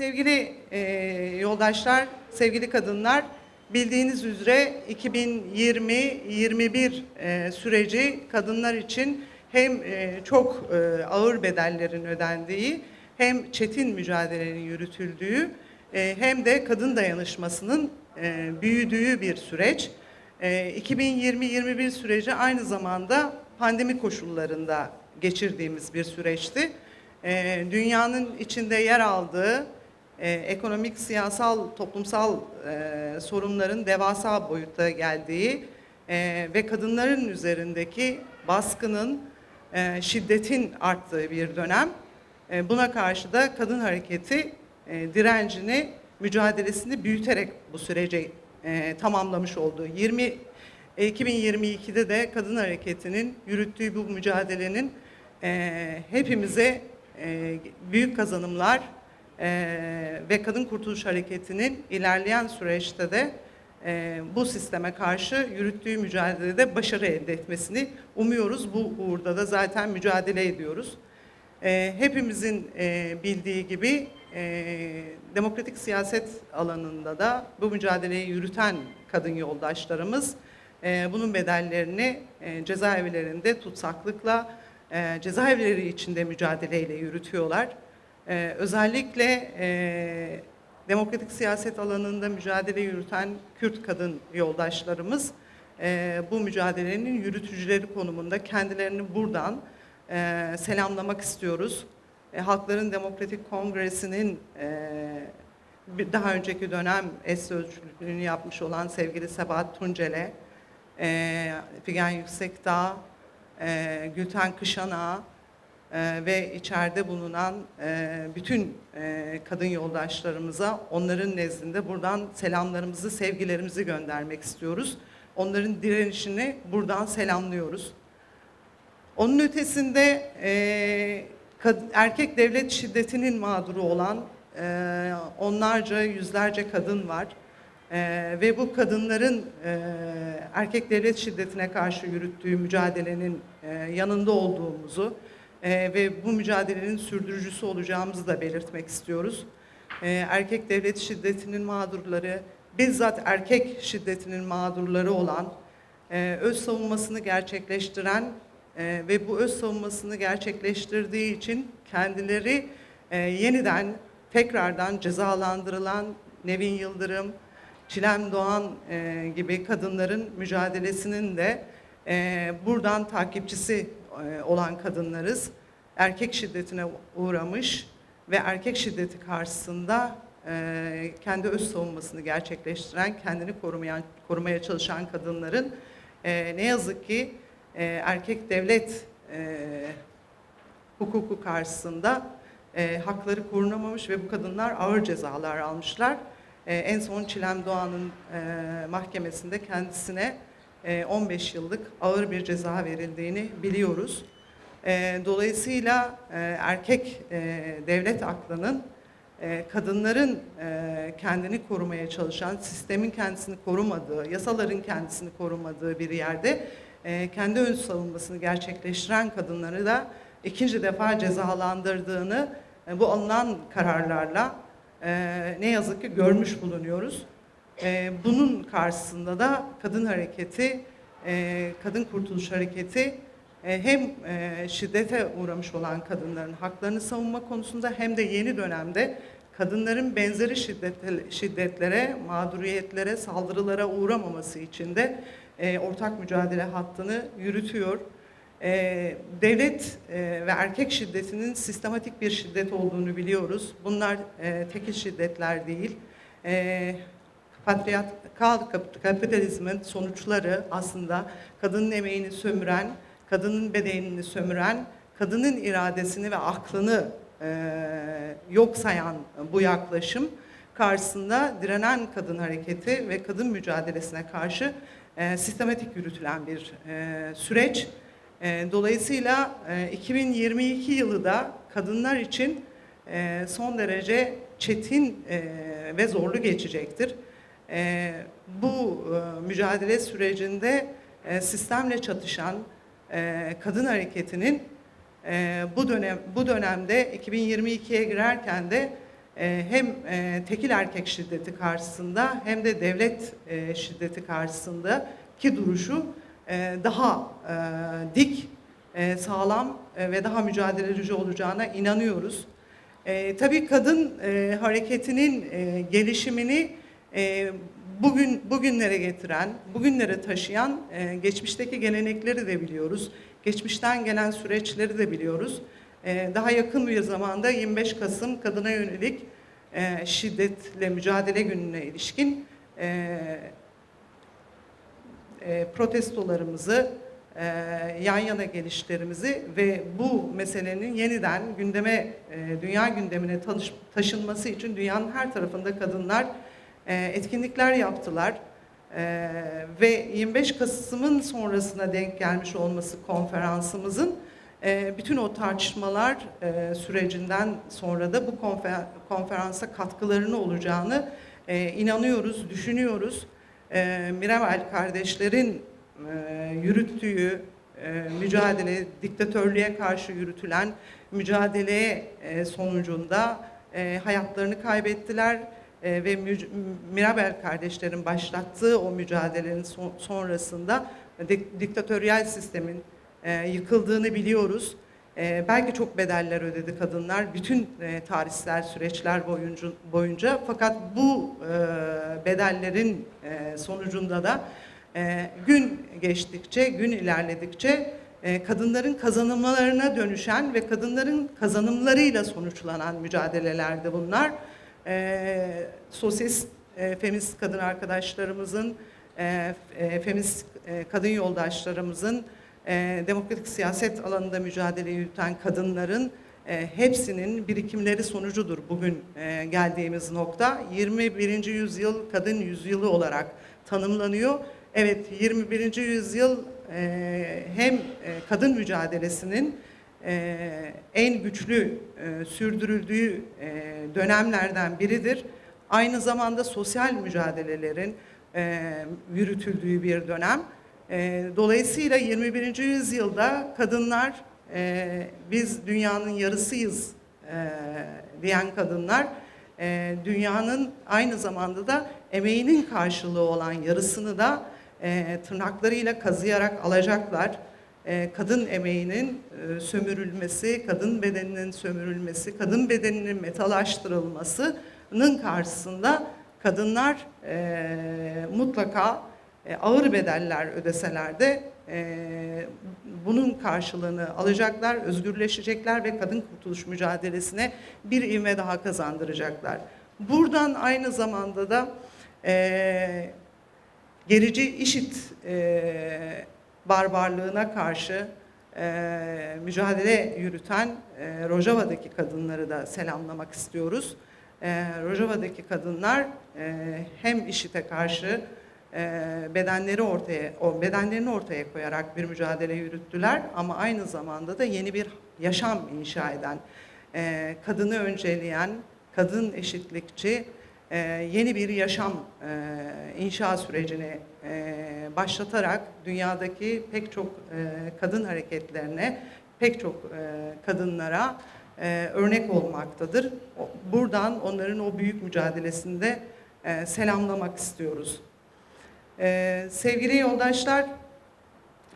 Sevgili e, yoldaşlar, sevgili kadınlar, bildiğiniz üzere 2020-21 e, süreci kadınlar için hem e, çok e, ağır bedellerin ödendiği, hem çetin mücadelenin yürütüldüğü, e, hem de kadın dayanışmasının e, büyüdüğü bir süreç. E, 2020-21 süreci aynı zamanda pandemi koşullarında geçirdiğimiz bir süreçti. E, dünyanın içinde yer aldığı e, ekonomik, siyasal, toplumsal e, sorunların devasa boyutta geldiği e, ve kadınların üzerindeki baskının, e, şiddetin arttığı bir dönem. E, buna karşı da kadın hareketi e, direncini, mücadelesini büyüterek bu süreci e, tamamlamış oldu. 20 e, 2022'de de kadın hareketinin yürüttüğü bu mücadelenin e, hepimize e, büyük kazanımlar e, ve Kadın Kurtuluş Hareketi'nin ilerleyen süreçte de e, bu sisteme karşı yürüttüğü mücadelede başarı elde etmesini umuyoruz. Bu uğurda da zaten mücadele ediyoruz. E, hepimizin e, bildiği gibi e, demokratik siyaset alanında da bu mücadeleyi yürüten kadın yoldaşlarımız e, bunun bedellerini e, cezaevlerinde tutsaklıkla, e, cezaevleri içinde mücadeleyle yürütüyorlar. Ee, özellikle e, demokratik siyaset alanında mücadele yürüten Kürt kadın yoldaşlarımız e, bu mücadelenin yürütücüleri konumunda kendilerini buradan e, selamlamak istiyoruz. E, Halkların Demokratik Kongresi'nin e, bir daha önceki dönem eş sözcülüğünü yapmış olan sevgili Sebahat Tuncel'e, e, Figen Yüksekdağ, e, Gülten Kışanak'a, ee, ve içeride bulunan e, bütün e, kadın yoldaşlarımıza onların nezdinde buradan selamlarımızı, sevgilerimizi göndermek istiyoruz. Onların direnişini buradan selamlıyoruz. Onun ötesinde e, erkek devlet şiddetinin mağduru olan onlarca, yüzlerce kadın var. E, ve bu kadınların e, erkek devlet şiddetine karşı yürüttüğü mücadelenin e, yanında olduğumuzu, e, ve bu mücadelenin sürdürücüsü olacağımızı da belirtmek istiyoruz. E, erkek devlet şiddetinin mağdurları, bizzat erkek şiddetinin mağdurları olan, e, öz savunmasını gerçekleştiren e, ve bu öz savunmasını gerçekleştirdiği için kendileri e, yeniden tekrardan cezalandırılan Nevin Yıldırım, Çilem Doğan e, gibi kadınların mücadelesinin de e, buradan takipçisi olan kadınlarız. Erkek şiddetine uğramış ve erkek şiddeti karşısında e, kendi öz savunmasını gerçekleştiren, kendini korumayan, korumaya çalışan kadınların e, ne yazık ki e, erkek devlet e, hukuku karşısında e, hakları korunamamış ve bu kadınlar ağır cezalar almışlar. E, en son Çilem Doğan'ın e, mahkemesinde kendisine e, 15 yıllık ağır bir ceza verildiğini biliyoruz. E, dolayısıyla e, erkek e, devlet aklının e, kadınların e, kendini korumaya çalışan, sistemin kendisini korumadığı, yasaların kendisini korumadığı bir yerde e, kendi ön savunmasını gerçekleştiren kadınları da ikinci defa cezalandırdığını e, bu alınan kararlarla e, ne yazık ki görmüş bulunuyoruz. E, bunun karşısında da kadın hareketi, e, kadın kurtuluş hareketi e, hem e, şiddete uğramış olan kadınların haklarını savunma konusunda hem de yeni dönemde kadınların benzeri şiddet, şiddetlere, mağduriyetlere, saldırılara uğramaması için de e, ortak mücadele hattını yürütüyor. E, devlet e, ve erkek şiddetinin sistematik bir şiddet olduğunu biliyoruz. Bunlar e, tekil şiddetler değil. E, patriarkal kapitalizmin sonuçları aslında kadının emeğini sömüren, kadının bedenini sömüren, kadının iradesini ve aklını e, yok sayan bu yaklaşım karşısında direnen kadın hareketi ve kadın mücadelesine karşı e, sistematik yürütülen bir e, süreç. E, dolayısıyla e, 2022 yılı da kadınlar için e, son derece çetin e, ve zorlu geçecektir. E, bu e, mücadele sürecinde e, sistemle çatışan e, kadın hareketinin e, bu dönem bu dönemde 2022'ye girerken de e, hem e, tekil erkek şiddeti karşısında hem de devlet e, şiddeti karşısında ki duruşu e, daha e, dik, e, sağlam e, ve daha mücadeleci olacağına inanıyoruz. E, tabii kadın e, hareketinin e, gelişimini e, bugün bugünlere getiren, bugünlere taşıyan e, geçmişteki gelenekleri de biliyoruz. Geçmişten gelen süreçleri de biliyoruz. E, daha yakın bir zamanda 25 Kasım kadına yönelik e, şiddetle mücadele gününe ilişkin e, e, protestolarımızı, e, yan yana gelişlerimizi ve bu meselenin yeniden gündeme, e, dünya gündemine tanış- taşınması için dünyanın her tarafında kadınlar etkinlikler yaptılar. E, ve 25 Kasım'ın sonrasına denk gelmiş olması konferansımızın e, bütün o tartışmalar e, sürecinden sonra da bu konfer- konferansa katkılarını olacağını e, inanıyoruz, düşünüyoruz. E, kardeşlerin e, yürüttüğü e, mücadele, diktatörlüğe karşı yürütülen mücadeleye e, sonucunda e, hayatlarını kaybettiler e, ve Mirabel kardeşlerin başlattığı o mücadelenin son- sonrasında dik- diktatöryel sistemin e, yıkıldığını biliyoruz. E, belki çok bedeller ödedi kadınlar bütün e, tarihsel süreçler boyunca. Fakat bu bedellerin sonucunda da gün geçtikçe, gün ilerledikçe kadınların kazanımlarına dönüşen ve kadınların kazanımlarıyla sonuçlanan mücadelelerdi bunlar. E, sosyalist, e, feminist kadın arkadaşlarımızın, e, e, feminist e, kadın yoldaşlarımızın, e, demokratik siyaset alanında mücadele yürüten kadınların e, hepsinin birikimleri sonucudur bugün e, geldiğimiz nokta. 21. yüzyıl kadın yüzyılı olarak tanımlanıyor. Evet 21. yüzyıl e, hem e, kadın mücadelesinin e, en güçlü e, sürdürüldüğü e, dönemlerden biridir. Aynı zamanda sosyal mücadelelerin yürütüldüğü bir dönem. Dolayısıyla 21. yüzyılda kadınlar biz dünyanın yarısıyız diyen kadınlar dünyanın aynı zamanda da emeğinin karşılığı olan yarısını da e, tırnaklarıyla kazıyarak alacaklar. E, kadın emeğinin e, sömürülmesi, kadın bedeninin sömürülmesi, kadın bedeninin metalaştırılmasının karşısında kadınlar e, mutlaka e, ağır bedeller ödeseler de bunun karşılığını alacaklar, özgürleşecekler ve kadın kurtuluş mücadelesine bir ivme daha kazandıracaklar. Buradan aynı zamanda da gerici işit barbarlığına karşı e, mücadele yürüten e, Rojava'daki kadınları da selamlamak istiyoruz. E, Rojava'daki kadınlar e, hem işite karşı e, bedenleri ortaya, o bedenlerini ortaya koyarak bir mücadele yürüttüler ama aynı zamanda da yeni bir yaşam inşa eden, e, kadını önceleyen, kadın eşitlikçi e, yeni bir yaşam e, inşa sürecini e, başlatarak dünyadaki pek çok e, kadın hareketlerine, pek çok e, kadınlara e, örnek olmaktadır. Buradan onların o büyük mücadelesinde e, selamlamak istiyoruz. Ee, sevgili yoldaşlar,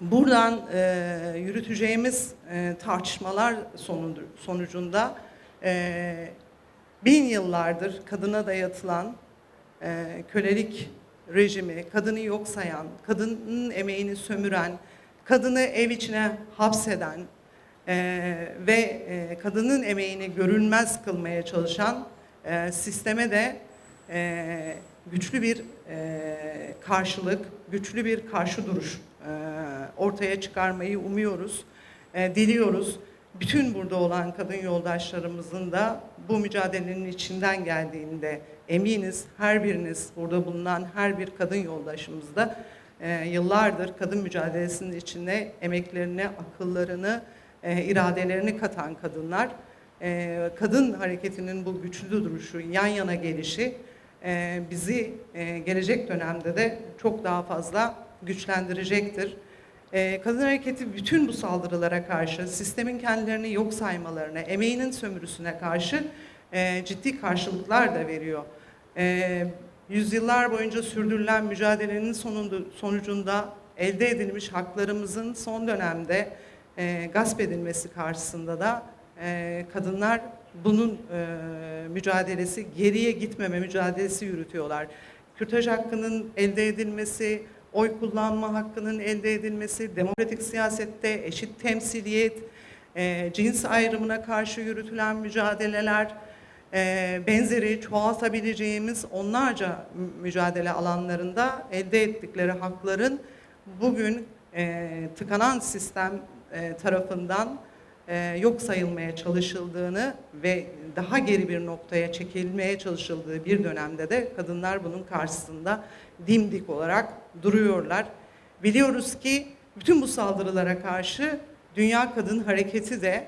buradan e, yürüteceğimiz e, tartışmalar sonu, sonucunda e, bin yıllardır kadına dayatılan e, kölelik rejimi, kadını yok sayan, kadının emeğini sömüren, kadını ev içine hapseden e, ve e, kadının emeğini görülmez kılmaya çalışan e, sisteme de e, güçlü bir e, karşılık, güçlü bir karşı duruş e, ortaya çıkarmayı umuyoruz, e, diliyoruz. Bütün burada olan kadın yoldaşlarımızın da bu mücadelenin içinden geldiğinde eminiz. Her biriniz, burada bulunan her bir kadın yoldaşımız da e, yıllardır kadın mücadelesinin içine emeklerini, akıllarını, e, iradelerini katan kadınlar. E, kadın hareketinin bu güçlü duruşu, yan yana gelişi e, bizi e, gelecek dönemde de çok daha fazla güçlendirecektir. E, kadın hareketi bütün bu saldırılara karşı, sistemin kendilerini yok saymalarına, emeğinin sömürüsüne karşı e, ciddi karşılıklar da veriyor. E, yüzyıllar boyunca sürdürülen mücadelenin sonucunda elde edilmiş haklarımızın son dönemde e, gasp edilmesi karşısında da kadınlar bunun mücadelesi, geriye gitmeme mücadelesi yürütüyorlar. Kürtaj hakkının elde edilmesi, oy kullanma hakkının elde edilmesi, demokratik siyasette eşit temsiliyet, e, cins ayrımına karşı yürütülen mücadeleler, e, benzeri çoğaltabileceğimiz onlarca mü- mücadele alanlarında elde ettikleri hakların bugün e, tıkanan sistem e, tarafından e, yok sayılmaya çalışıldığını ve daha geri bir noktaya çekilmeye çalışıldığı bir dönemde de kadınlar bunun karşısında dimdik olarak duruyorlar. Biliyoruz ki bütün bu saldırılara karşı Dünya Kadın Hareketi de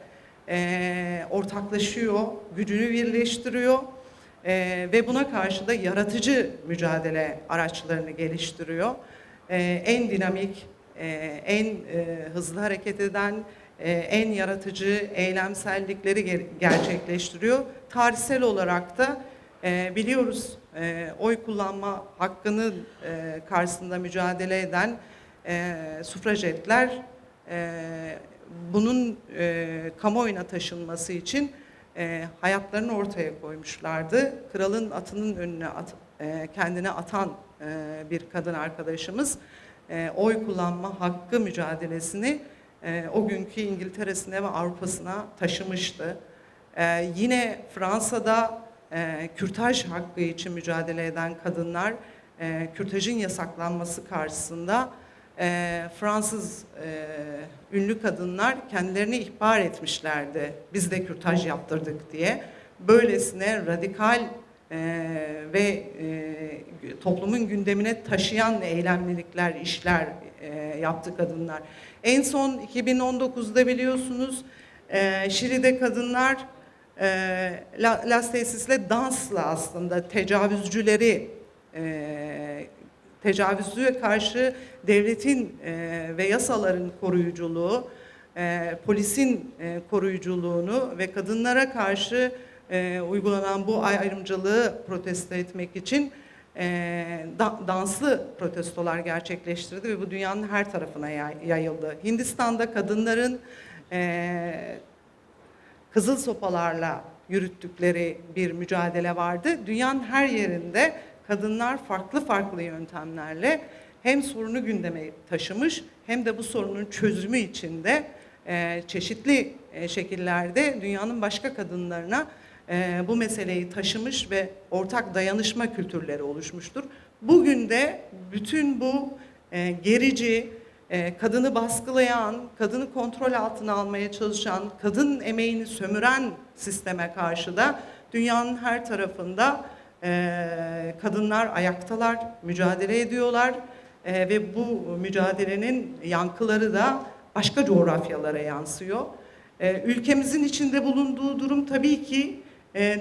e, ortaklaşıyor, gücünü birleştiriyor e, ve buna karşı da yaratıcı mücadele araçlarını geliştiriyor. E, en dinamik, e, en e, hızlı hareket eden, e, en yaratıcı eylemsellikleri ger- gerçekleştiriyor. Tarihsel olarak da e, biliyoruz e, oy kullanma hakkının e, karşısında mücadele eden e, sufrajetler e, bunun e, kamuoyuna taşınması için e, hayatlarını ortaya koymuşlardı. Kralın atının önüne at, e, kendine atan e, bir kadın arkadaşımız e, oy kullanma hakkı mücadelesini e, o günkü İngiltere'sine ve Avrupa'sına taşımıştı. E, yine Fransa'da e, kürtaj hakkı için mücadele eden kadınlar e, kürtajın yasaklanması karşısında e, Fransız e, ünlü kadınlar kendilerini ihbar etmişlerdi. Biz de kürtaj yaptırdık diye. Böylesine radikal e, ve e, toplumun gündemine taşıyan eylemlilikler, işler e, yaptı kadınlar. En son 2019'da biliyorsunuz e, Şili'de kadınlar e, La- Las Tesis'le dansla aslında tecavüzcüleri e, tecavüzlüğe karşı devletin e, ve yasaların koruyuculuğu, e, polisin e, koruyuculuğunu ve kadınlara karşı e, uygulanan bu ayrımcılığı protesto etmek için e, da- danslı protestolar gerçekleştirdi ve bu dünyanın her tarafına yay- yayıldı. Hindistan'da kadınların e, kızıl sopalarla yürüttükleri bir mücadele vardı. Dünyanın her yerinde kadınlar farklı farklı yöntemlerle hem sorunu gündeme taşımış hem de bu sorunun çözümü için de e, çeşitli e, şekillerde dünyanın başka kadınlarına e, bu meseleyi taşımış ve ortak dayanışma kültürleri oluşmuştur. Bugün de bütün bu gerici, kadını baskılayan, kadını kontrol altına almaya çalışan, kadın emeğini sömüren sisteme karşı da dünyanın her tarafında e, kadınlar ayaktalar, mücadele ediyorlar E, ve bu mücadelenin yankıları da başka coğrafyalara yansıyor. E, ülkemizin içinde bulunduğu durum tabii ki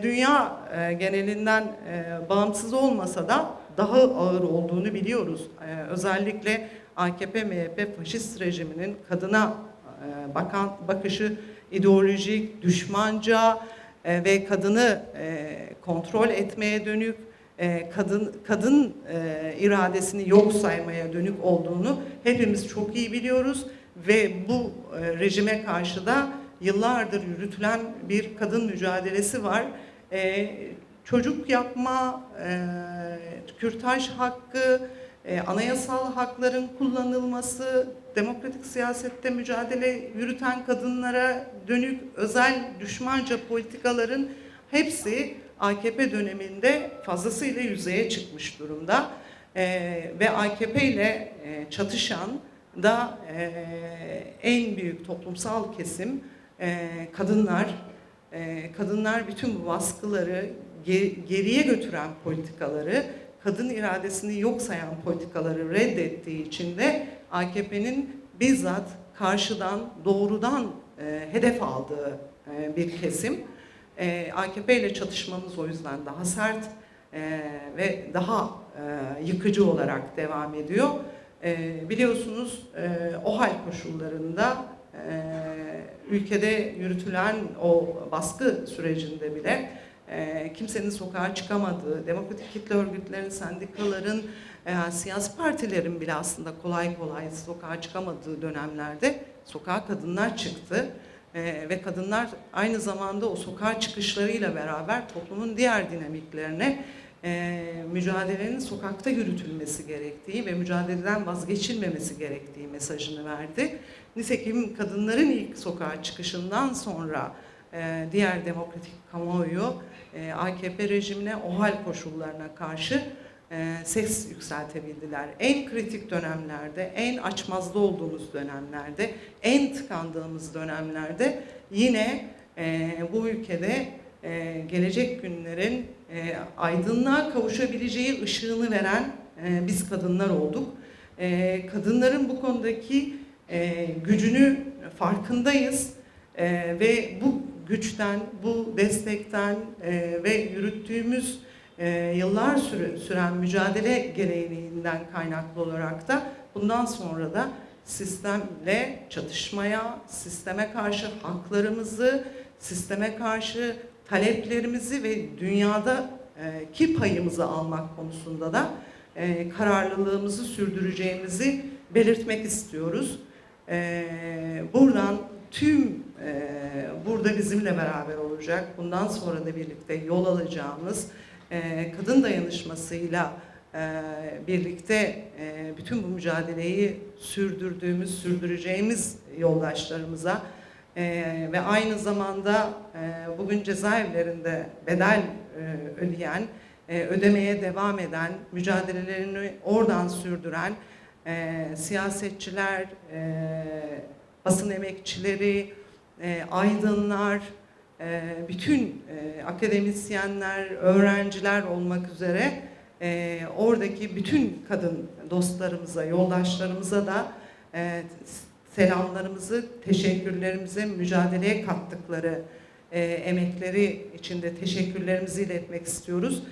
dünya genelinden bağımsız olmasa da daha ağır olduğunu biliyoruz. Özellikle AKP, MHP faşist rejiminin kadına e, bakan bakışı ideolojik, düşmanca e, ve kadını e, kontrol etmeye dönük, kadın kadın iradesini yok saymaya dönük olduğunu hepimiz çok iyi biliyoruz ve bu rejime karşı da yıllardır yürütülen bir kadın mücadelesi var. Çocuk yapma, e, kürtaj hakkı, e, anayasal hakların kullanılması, demokratik siyasette mücadele yürüten kadınlara dönük özel düşmanca politikaların hepsi AKP döneminde fazlasıyla yüzeye çıkmış durumda. E, ve AKP ile e, çatışan da e, en büyük toplumsal kesim e, kadınlar. Kadınlar bütün bu baskıları ge- geriye götüren politikaları, kadın iradesini yok sayan politikaları reddettiği için de AKP'nin bizzat karşıdan, doğrudan e, hedef aldığı e, bir kesim. E, AKP ile çatışmamız o yüzden daha sert e, ve daha e, yıkıcı olarak devam ediyor. E, biliyorsunuz e, o hal koşullarında e, ülkede yürütülen o baskı sürecinde bile e, kimsenin sokağa çıkamadığı, demokratik kitle örgütlerin, sendikaların, e, siyasi partilerin bile aslında kolay kolay sokağa çıkamadığı dönemlerde sokağa kadınlar çıktı. E, ve kadınlar aynı zamanda o sokağa çıkışlarıyla beraber toplumun diğer dinamiklerine e, mücadelenin sokakta yürütülmesi gerektiği ve mücadeleden vazgeçilmemesi gerektiği mesajını verdi. Nitekim kadınların ilk sokağa çıkışından sonra e, diğer demokratik kamuoyu e, AKP rejimine o hal koşullarına karşı e, ses yükseltebildiler. En kritik dönemlerde, en açmazda olduğumuz dönemlerde, en tıkandığımız dönemlerde yine e, bu ülkede e, gelecek günlerin aydınlığa kavuşabileceği ışığını veren biz kadınlar olduk. Kadınların bu konudaki gücünü farkındayız ve bu güçten, bu destekten e, ve yürüttüğümüz e, yıllar süre, süren mücadele gereğinden kaynaklı olarak da bundan sonra da sistemle çatışmaya, sisteme karşı haklarımızı, sisteme karşı taleplerimizi ve dünyada e, ki payımızı almak konusunda da e, kararlılığımızı sürdüreceğimizi belirtmek istiyoruz. E, buradan tüm burada bizimle beraber olacak, bundan sonra da birlikte yol alacağımız e, kadın dayanışmasıyla e, birlikte e, bütün bu mücadeleyi sürdürdüğümüz, sürdüreceğimiz yoldaşlarımıza ve aynı zamanda bugün cezaevlerinde bedel ödeyen, ödemeye devam eden, mücadelelerini oradan sürdüren siyasetçiler, basın emekçileri, e, aydınlar, e, bütün e, akademisyenler, öğrenciler olmak üzere e, oradaki bütün kadın dostlarımıza, yoldaşlarımıza da e, selamlarımızı, teşekkürlerimizi, mücadeleye kattıkları e, emekleri için de teşekkürlerimizi iletmek istiyoruz.